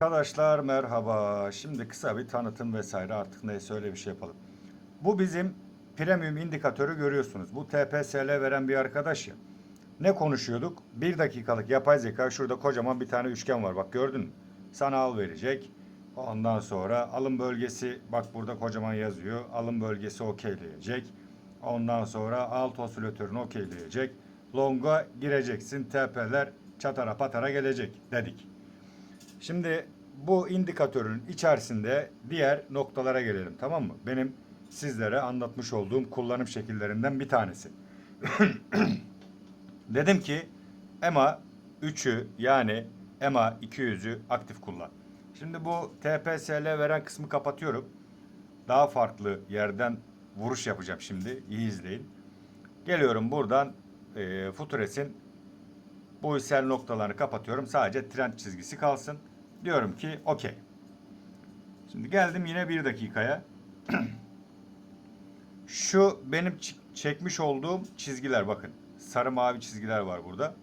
Arkadaşlar merhaba. Şimdi kısa bir tanıtım vesaire artık neyse öyle bir şey yapalım. Bu bizim premium indikatörü görüyorsunuz. Bu TPSL veren bir arkadaş ya. Ne konuşuyorduk? Bir dakikalık yapay zeka şurada kocaman bir tane üçgen var. Bak gördün mü? Sana al verecek. Ondan sonra alım bölgesi bak burada kocaman yazıyor. Alım bölgesi okeyleyecek. Ondan sonra alt osilatörünü okeyleyecek. Longa gireceksin. TP'ler çatara patara gelecek dedik. Şimdi bu indikatörün içerisinde diğer noktalara gelelim tamam mı? Benim sizlere anlatmış olduğum kullanım şekillerinden bir tanesi. Dedim ki EMA 3'ü yani EMA 200'ü aktif kullan. Şimdi bu TPSL veren kısmı kapatıyorum. Daha farklı yerden vuruş yapacağım şimdi. İyi izleyin. Geliyorum buradan e, Futures'in bu hissel noktalarını kapatıyorum. Sadece trend çizgisi kalsın. Diyorum ki okey. Şimdi geldim yine bir dakikaya. Şu benim çekmiş olduğum çizgiler bakın. Sarı mavi çizgiler var burada.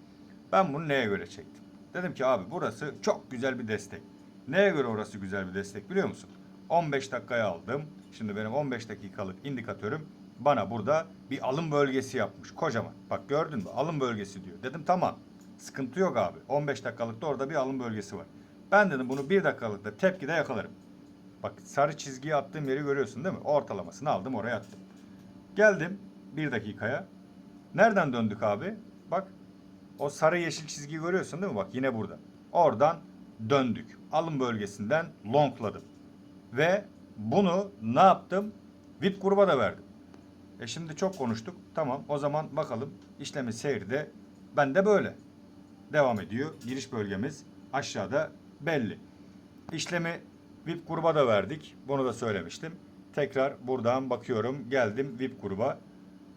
Ben bunu neye göre çektim? Dedim ki abi burası çok güzel bir destek. Neye göre orası güzel bir destek biliyor musun? 15 dakikaya aldım. Şimdi benim 15 dakikalık indikatörüm bana burada bir alım bölgesi yapmış. Kocaman. Bak gördün mü? Alım bölgesi diyor. Dedim tamam. Sıkıntı yok abi. 15 dakikalıkta orada bir alım bölgesi var. Ben dedim bunu bir dakikalıkta tepkide yakalarım. Bak sarı çizgiyi attığım yeri görüyorsun değil mi? Ortalamasını aldım oraya attım. Geldim bir dakikaya. Nereden döndük abi? Bak o sarı yeşil çizgiyi görüyorsun değil mi? Bak yine burada. Oradan döndük. Alım bölgesinden longladım. Ve bunu ne yaptım? VIP gruba da verdim. E şimdi çok konuştuk. Tamam o zaman bakalım işlemin seyri de bende böyle. Devam ediyor. Giriş bölgemiz aşağıda belli. İşlemi VIP gruba da verdik. Bunu da söylemiştim. Tekrar buradan bakıyorum. Geldim VIP gruba.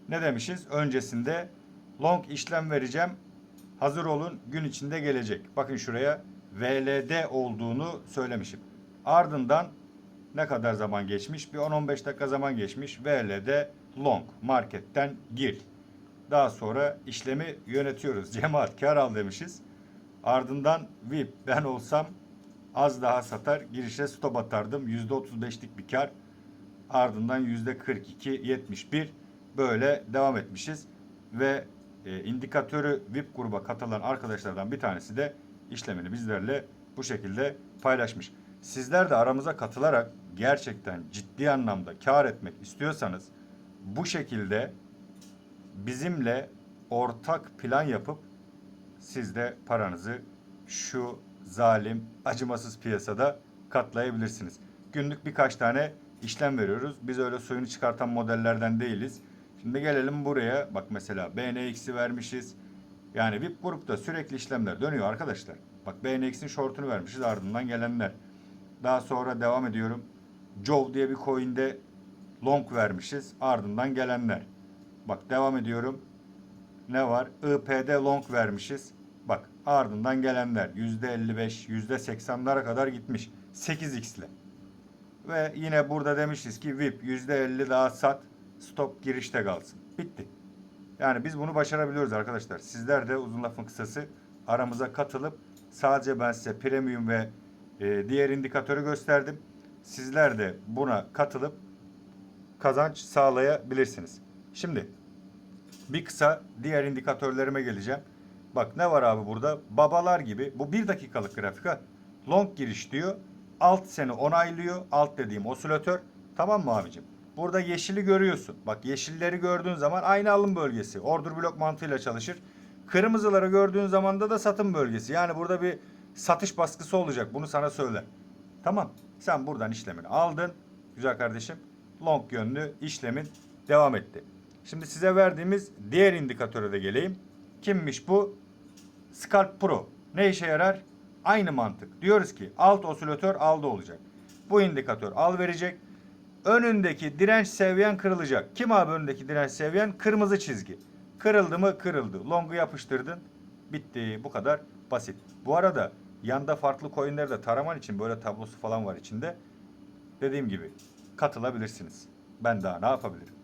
Ne demişiz? Öncesinde long işlem vereceğim. Hazır olun gün içinde gelecek. Bakın şuraya VLD olduğunu söylemişim. Ardından ne kadar zaman geçmiş? Bir 10-15 dakika zaman geçmiş. VLD long marketten gir. Daha sonra işlemi yönetiyoruz. Cemaat kar al demişiz. Ardından VIP ben olsam az daha satar girişe stop atardım. %35'lik bir kar. Ardından %42 71 böyle devam etmişiz. Ve e, indikatörü VIP gruba katılan arkadaşlardan bir tanesi de işlemini bizlerle bu şekilde paylaşmış. Sizler de aramıza katılarak gerçekten ciddi anlamda kar etmek istiyorsanız bu şekilde bizimle ortak plan yapıp siz de paranızı şu zalim, acımasız piyasada katlayabilirsiniz. Günlük birkaç tane işlem veriyoruz. Biz öyle suyunu çıkartan modellerden değiliz. Şimdi gelelim buraya. Bak mesela BNX'i vermişiz. Yani VIP grupta sürekli işlemler dönüyor arkadaşlar. Bak BNX'in short'unu vermişiz ardından gelenler. Daha sonra devam ediyorum. Jove diye bir coin'de long vermişiz. Ardından gelenler. Bak devam ediyorum. Ne var? IP'de long vermişiz. Bak ardından gelenler %55, %80'lara kadar gitmiş. 8x ile. Ve yine burada demişiz ki VIP %50 daha sat. Stop girişte kalsın. Bitti. Yani biz bunu başarabiliyoruz arkadaşlar. Sizler de uzun lafın kısası aramıza katılıp sadece ben size premium ve e, diğer indikatörü gösterdim. Sizler de buna katılıp kazanç sağlayabilirsiniz. Şimdi bir kısa diğer indikatörlerime geleceğim. Bak ne var abi burada? Babalar gibi. Bu bir dakikalık grafik ha. Long giriş diyor. Alt seni onaylıyor. Alt dediğim osilatör. Tamam mı abicim? Burada yeşili görüyorsun. Bak yeşilleri gördüğün zaman aynı alım bölgesi. Order blok mantığıyla çalışır. Kırmızıları gördüğün zaman da da satım bölgesi. Yani burada bir satış baskısı olacak. Bunu sana söyler. Tamam. Sen buradan işlemini aldın. Güzel kardeşim. Long yönlü işlemin devam etti. Şimdi size verdiğimiz diğer indikatöre de geleyim. Kimmiş bu? Scalp Pro. Ne işe yarar? Aynı mantık. Diyoruz ki alt osilatör aldı olacak. Bu indikatör al verecek. Önündeki direnç seviyen kırılacak. Kim abi önündeki direnç seviyen? Kırmızı çizgi. Kırıldı mı? Kırıldı. Long'u yapıştırdın. Bitti. Bu kadar basit. Bu arada yanda farklı coinleri de taraman için böyle tablosu falan var içinde. Dediğim gibi katılabilirsiniz. Ben daha ne yapabilirim?